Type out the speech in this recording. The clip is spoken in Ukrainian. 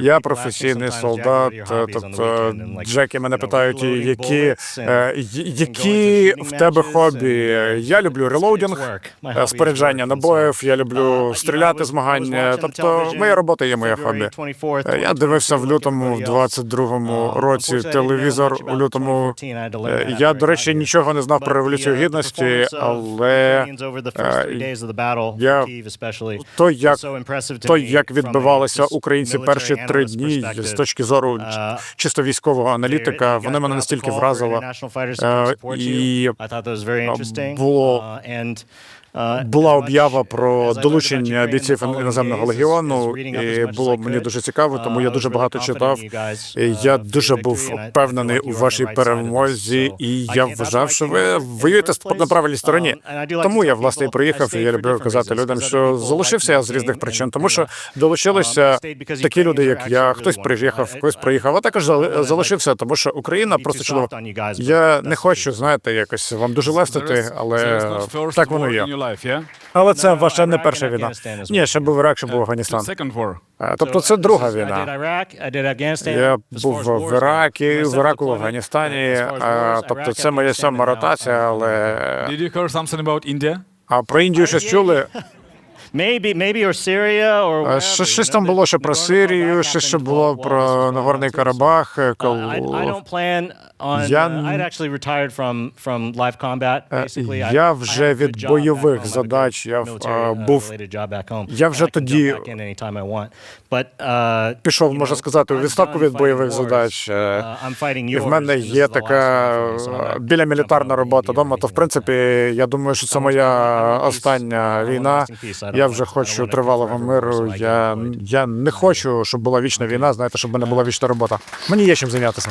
Я професійний солдат, е, тобто Джеки мене питають, які, е, які в тебе хобі. Я люблю релоудінг, е, споряджання набоїв, я люблю стріляти змагання. Тобто моя робота є моє хобі. Я дивився в лютому, в 22-му році телевізор. У лютому я, до речі, нічого не знав про революцію гідності, але я то, як то, як відбивалися українці перші три дні з точки зору чисто військового аналітика, вони мене настільки вразили. Е, І було була об'ява про долучення бійців іноземного легіону, і було мені дуже цікаво, тому я дуже багато читав. Я дуже був впевнений у вашій перемозі, і я вважав, що ви воюєте на правильній стороні. Тому я власне і приїхав. І я люблю казати людям, що залишився я з різних причин, тому що долучилися такі люди, як я. Хтось приїхав, хтось приїхав, а також зали- залишився, тому що Україна просто чудова. Я не хочу, знаєте, якось вам дуже лестити, але так воно є. Але це ваша не перша війна. Ні, ще був Ірак, ще був Афганістан. Second war. Е, Тобто це друга війна. Я був в Іракі, в Іраку, в Афганістані. е, Тобто це моя сьома ротація, але Did you hear something about India? а про Індію щось чули? Е, Що щось там було ще про Сирію, ще ще було про Нагорний Карабах. е. Я uh, я вже від бойових задач, я, е, uh, був- я вже тоді uh, пішов, можна сказати, у відставку від бойових задач. Е, Uh, І в мене є така е, біля мілітарна робота вдома. То в принципі, я думаю, що це моя остання війна. Я вже хочу тривалого миру. Я, я не хочу, щоб була вічна війна. Знаєте, щоб мене була вічна робота. Мені є чим зайнятися.